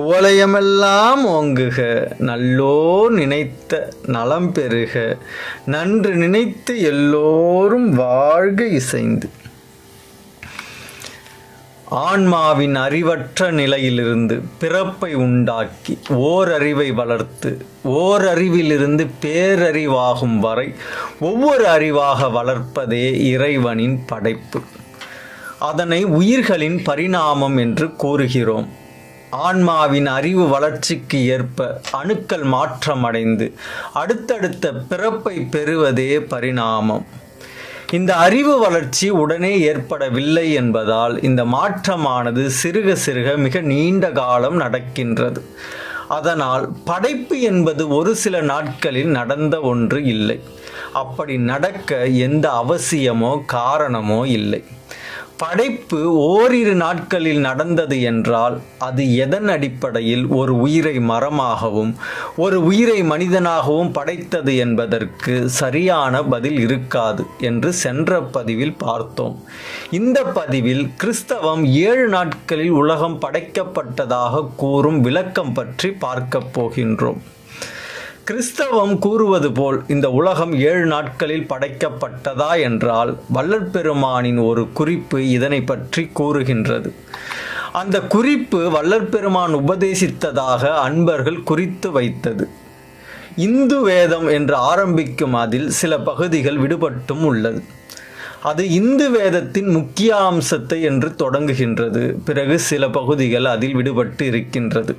குவலயமெல்லாம் ஓங்குக நல்லோ நினைத்த நலம் பெறுக நன்று நினைத்து எல்லோரும் வாழ்க இசைந்து. ஆன்மாவின் அறிவற்ற நிலையிலிருந்து பிறப்பை உண்டாக்கி ஓரறிவை வளர்த்து ஓரறிவிலிருந்து பேரறிவாகும் வரை ஒவ்வொரு அறிவாக வளர்ப்பதே இறைவனின் படைப்பு. அதனை உயிர்களின் பரிணாமம் என்று கூறுகிறோம். ஆன்மாவின் அறிவு வளர்ச்சிக்கு ஏற்ப அணுக்கள் மாற்றமடைந்து அடுத்தடுத்த பிறப்பை பெறுவதே பரிணாமம். இந்த அறிவு வளர்ச்சி உடனே ஏற்படவில்லை என்பதால் இந்த மாற்றமானது சிறுக சிறுக மிக நீண்ட காலம் நடக்கின்றது. அதனால் படைப்பு என்பது ஒரு சில நாட்களில் நடந்த ஒன்று இல்லை. அப்படி நடக்க எந்த அவசியமோ காரணமோ இல்லை. படைப்பு ஓரிரு நாட்களில் நடந்தது என்றால் அது எதன் அடிப்படையில் ஒரு உயிரை மரமாகவும் ஒரு உயிரை மனிதனாகவும் படைத்தது என்பதற்கு சரியான பதில் இருக்காது என்று சென்ற பதிவில் பார்த்தோம். இந்த பதிவில் கிறிஸ்தவம் ஏழு நாட்களில் உலகம் படைக்கப்பட்டதாக கூறும் விளக்கம் பற்றி பார்க்கப் போகின்றோம். கிறிஸ்தவம் கூறுவது போல் இந்த உலகம் ஏழு நாட்களில் படைக்கப்பட்டதா என்றால் வல்லற்பெருமானின் ஒரு குறிப்பு இதனை பற்றி கூறுகின்றது. அந்த குறிப்பு வல்லற்பெருமான் உபதேசித்ததாக அன்பர்கள் குறித்து வைத்தது. இந்து வேதம் என்று ஆரம்பிக்கும் அதில் சில பகுதிகள் விடுபட்டும் உள்ளது. அது இந்து வேதத்தின் முக்கிய அம்சத்தை என்று தொடங்குகின்றது. பிறகு சில பகுதிகள் அதில் விடுபட்டு இருக்கின்றது.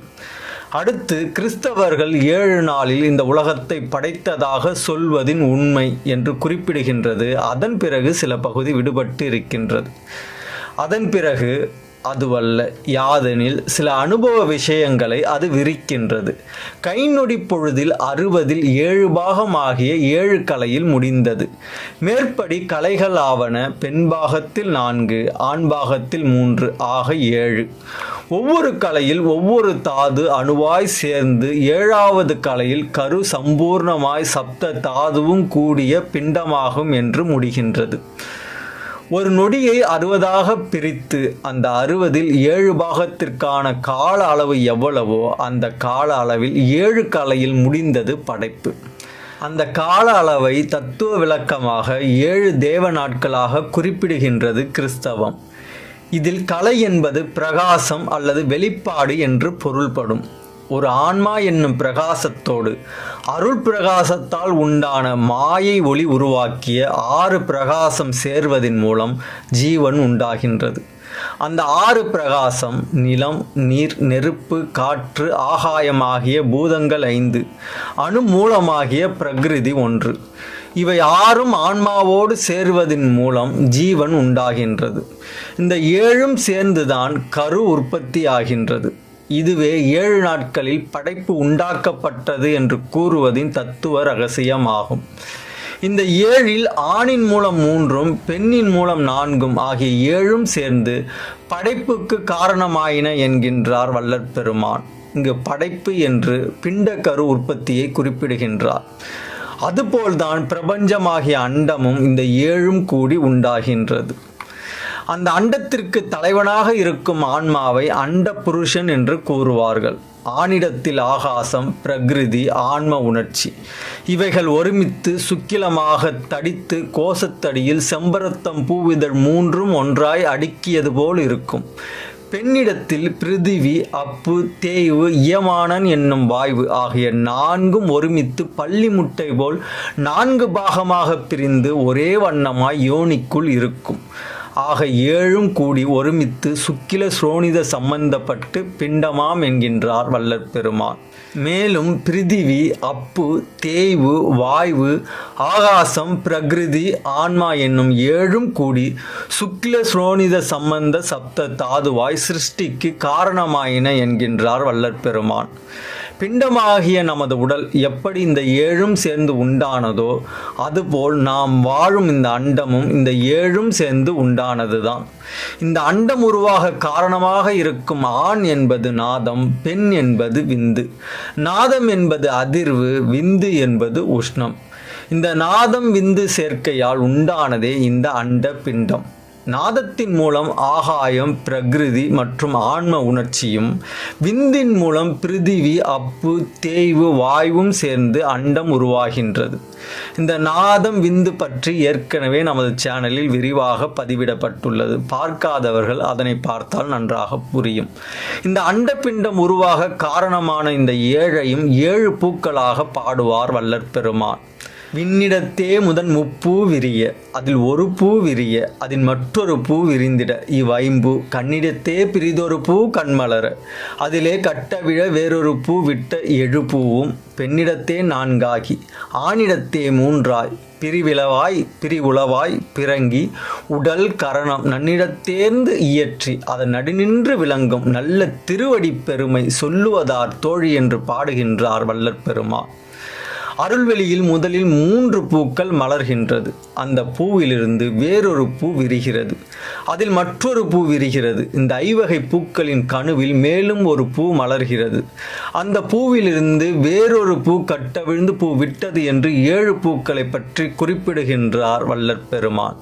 அடுத்து கிறிஸ்தவர்கள் ஏழு நாளில் இந்த உலகத்தை படைத்ததாக சொல்வதின் உண்மை என்று குறிப்பிடுகின்றது. அதன் பிறகு சில பகுதி விடுபட்டு இருக்கின்றது அதன் பிறகு அதுவல்ல யாதெனில் சில அனுபவ விஷயங்களை அது விரிக்கின்றது. கை நொடி பொழுதில் அறுபதில் ஏழு பாகமாகிய ஏழு கலையில் முடிந்தது. மேற்படி கலைகள் ஆவன நான்கு ஆண்பாகத்தில் மூன்று ஆக ஏழு. ஒவ்வொரு கலையில் ஒவ்வொரு தாது அணுவாய் சேர்ந்து ஏழாவது கலையில் கரு சம்பூர்ணமாய் சப்த தாதுவும் கூடிய பிண்டமாகும் என்று முடிகின்றது. ஒரு நொடியை அறுபதாக பிரித்து அந்த அறுபதில் ஏழு பாகத்திற்கான கால அளவு எவ்வளவோ அந்த கால அளவில் ஏழு கலையில் முடிந்தது படைப்பு. அந்த கால அளவை தத்துவ விளக்கமாக ஏழு தேவ நாட்களாக குறிப்பிடுகின்றது கிறிஸ்தவம். இதில் கலை என்பது பிரகாசம் அல்லது வெளிப்பாடு என்று பொருள்படும். ஒரு ஆன்மா என்னும் பிரகாசத்தோடு அருள் பிரகாசத்தால் உண்டான மாயை ஒளி உருவாக்கிய ஆறு பிரகாசம் சேர்வதின் மூலம் ஜீவன் உண்டாகின்றது. அந்த ஆறு பிரகாசம் நிலம் நீர் நெருப்பு காற்று ஆகாயமாகிய பூதங்கள் ஐந்து அணு மூலமாகிய பிரகிருதி ஒன்று. இவை ஆறும் ஆன்மாவோடு சேருவதன் மூலம் ஜீவன் உண்டாகின்றது. இந்த ஏழும் சேர்ந்துதான் கரு உற்பத்தி ஆகின்றது. இதுவே ஏழு நாட்களில் படைப்பு உண்டாக்கப்பட்டது என்று கூறுவதின் தத்துவ ரகசியமாகும். இந்த ஏழில் ஆணின் மூலம் மூன்றும் பெண்ணின் மூலம் நான்கும் ஆகிய ஏழும் சேர்ந்து படைப்புக்கு காரணமாயின என்கின்றார் வல்லற்பெருமான். இங்கு படைப்பு என்று பிண்டக்கரு உற்பத்தியை குறிப்பிடுகின்றார். அதுபோல்தான் பிரபஞ்சமாகிய அண்டமும் இந்த ஏழும் கூடி உண்டாகின்றது. அந்த அண்டத்திற்கு தலைவனாக இருக்கும் ஆன்மாவை அண்ட புருஷன் என்று கூறுவார்கள். ஆணிடத்தில் ஆகாசம் பிரகிருதி ஆன்ம உணர்ச்சி. இவைகள் ஒருமித்து சுக்கிலமாக தடித்து கோசத்தடியில் செம்பரத்தம் பூவிதழ் மூன்றும் ஒன்றாய் அடுக்கியது போல் இருக்கும். பெண்ணிடத்தில் பிருதிவி அப்பு தேய்வு இயமானன் என்னும் வாய்வு ஆகிய நான்கும் ஒருமித்து பள்ளி முட்டை போல் நான்கு பாகமாக பிரிந்து ஒரே வண்ணமாய் யோனிக்குள் இருக்கும். ஆக ஏழும் கூடி ஒருமித்து சுக்கில ஸ்ரோனித சம்பந்தப்பட்டு பிண்டமாம் என்கின்றார் வல்லற் பெருமான். மேலும் பிரிதிவி அப்பு தேய்வு வாய்வு ஆகாசம் பிரகிருதி ஆன்மா என்னும் ஏழும் கூடி சுக்கில சுரோனித சம்பந்த சப்த தாதுவாய் சிருஷ்டிக்கு காரணமாயின என்கின்றார் வல்லற்பெருமான் பிண்டமாகிய நமது உடல் எப்படி இந்த ஏழும் சேர்ந்து உண்டானதோ அதுபோல் நாம் வாழும் இந்த அண்டமும் இந்த ஏழும் சேர்ந்து உண்டானது தான் இந்த அண்டம் உருவாக காரணமாக இருக்கும் ஆண் என்பது நாதம் பெண் என்பது விந்து. நாதம் என்பது அதிர்வு விந்து என்பது உஷ்ணம். இந்த நாதம் விந்து சேர்க்கையால் உண்டானதே இந்த அண்ட பிண்டம். நாதத்தின் மூலம் ஆகாயம் பிரகிருதி மற்றும் ஆன்ம உணர்ச்சியும் விந்தின் மூலம் பிருதிவி அப்பு தேய்வு வாயுவும் சேர்ந்து அண்டம் உருவாகின்றது. இந்த நாதம் விந்து பற்றி ஏற்கனவே நமது சேனலில் விரிவாக பதிவிடப்பட்டுள்ளது. பார்க்காதவர்கள் அதனை பார்த்தால் நன்றாக புரியும். இந்த அண்டப்பிண்டம் உருவாக காரணமான இந்த ஏழையும் ஏழு பூக்களாக பாடுவார் வல்லற்பெருமான். விண்ணிடத்தே முதன் முப்பூ விரிய அதில் ஒரு பூ விரிய அதில் மற்றொரு பூ விரிந்திட. இவ்வைம்பு கண்ணிடத்தே பிரிதொரு பூ கண்மலர அதிலே கட்டவிழ வேறொரு பூ விட்ட எழு பூவும் பெண்ணிடத்தே நான்காகி ஆணிடத்தே மூன்றாய் பிரிவிளவாய் பிரிவுளவாய் பிறங்கி உடல் கரணம் நன்னிடத்தேர்ந்து இயற்றி அதன் நடுநின்று விளங்கும் நல்ல திருவடிப் பெருமை சொல்லுவதார் தோழி என்று பாடுகின்றார் வல்லற்பெருமா. பெருமா அருள்வெளியில் முதலில் மூன்று பூக்கள் மலர்கின்றது. அந்த பூவிலிருந்து வேறொரு பூ விரிகிறது. அதில் மற்றொரு பூ விரிகிறது. இந்த ஐவகை பூக்களின் கணுவில் மேலும் ஒரு பூ மலர்கிறது. அந்த பூவிலிருந்து வேறொரு பூ கட்டவிழ்ந்து பூ விட்டது என்று ஏழு பூக்களை பற்றி குறிப்பிடுகின்றார் வல்லற் பெருமான்.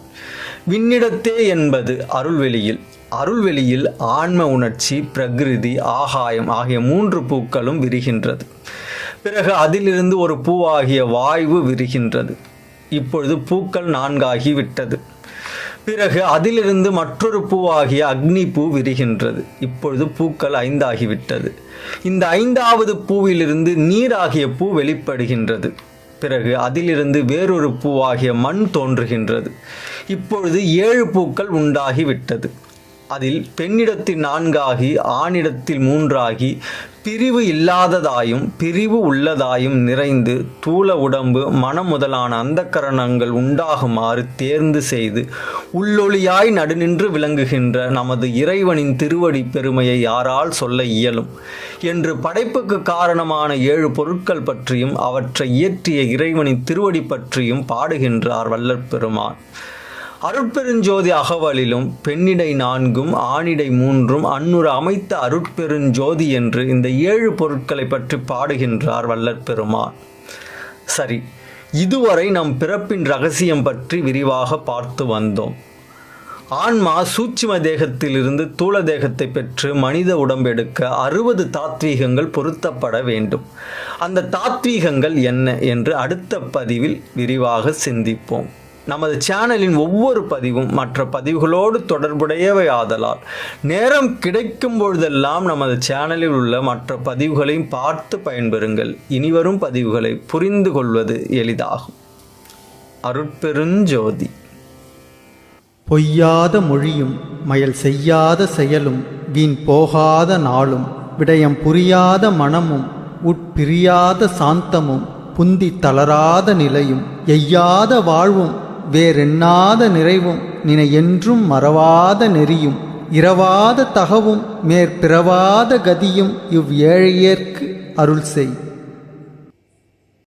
விண்ணிடத்தே என்பது அருள்வெளியில். அருள்வெளியில் ஆன்ம உணர்ச்சி பிரகிருதி ஆகாயம் ஆகிய மூன்று பூக்களும் விரிகின்றது. பிறகு அதிலிருந்து ஒரு பூவாகிய வாய்வு விரிகின்றது. இப்பொழுது பூக்கள் நான்காகி விட்டது. பிறகு அதிலிருந்து மற்றொரு பூவாகிய அக்னி பூ விரிகின்றது. இப்பொழுது பூக்கள் ஐந்தாகிவிட்டது இந்த ஐந்தாவது பூவிலிருந்து நீராகிய பூ வெளிப்படுகின்றது. பிறகு அதிலிருந்து வேறொரு பூவாகிய மண் தோன்றுகின்றது. இப்பொழுது ஏழு பூக்கள் உண்டாகிவிட்டது அதில் பெண்ணிடத்தில் நான்காகி ஆணிடத்தில் மூன்றாகி பிரிவு இல்லாததாயும் பிரிவு உள்ளதாயும் நிறைந்து தூள உடம்பு மனம் முதலான அந்தக்கரணங்கள் உண்டாகுமாறு தேர்ந்து செய்து உள்ளொளியாய் நடுநின்று விளங்குகின்ற நமது இறைவனின் திருவடி பெருமையை யாரால் சொல்ல இயலும்? என்று படைப்புக்கு காரணமான ஏழு பொருட்கள் பற்றியும் அவற்றை இயற்றிய இறைவனின் திருவடி பற்றியும் பாடுகின்றார் வல்லற்பெருமான். அருட்பெருஞ்சோதி அகவலிலும் பெண்ணிடை நான்கும் ஆணிடை மூன்றும் அன்னுர அமைத்த அருட்பெருஞ்சோதி என்று இந்த ஏழு பொருட்களை பற்றி பாடுகின்றார் வல்லற்பெருமான் சரி இதுவரை நம் பிறப்பின் ரகசியம் பற்றி விரிவாக பார்த்து வந்தோம். ஆன்மா சூட்சும தேகத்திலிருந்து தூள தேகத்தை பெற்று மனித உடம்பெடுக்க அறுபது தாத்வீகங்கள் பொருத்தப்பட வேண்டும். அந்த தாத்வீகங்கள் என்ன என்று அடுத்த பதிவில் விரிவாக சிந்திப்போம். நமது சேனலின் ஒவ்வொரு பதிவும் மற்ற பதிவுகளோடு தொடர்புடையவை ஆதலால் நேரம் கிடைக்கும் பொழுதெல்லாம் நமது சேனலில் உள்ள மற்ற பதிவுகளையும் பார்த்து பயன்பெறுங்கள். இனிவரும் பதிவுகளை புரிந்து கொள்வது எளிதாகும். அருட்பெருஞ்சோதி. பொய்யாத மொழியும் மயல் செய்யாத செயலும் வீண் போகாத நாளும் விடயம் புரியாத மனமும் உட்பிரியாத சாந்தமும் புந்தி தளராத நிலையும் எய்யாத வாழ்வும் வேறெண்ணாத நிறைவும் நினை என்றும் மறவாத நெறியும் இரவாத தகவும் மேற்பிறவாத கதியும் இவ் ஏழையர்க்கு அருள் செய்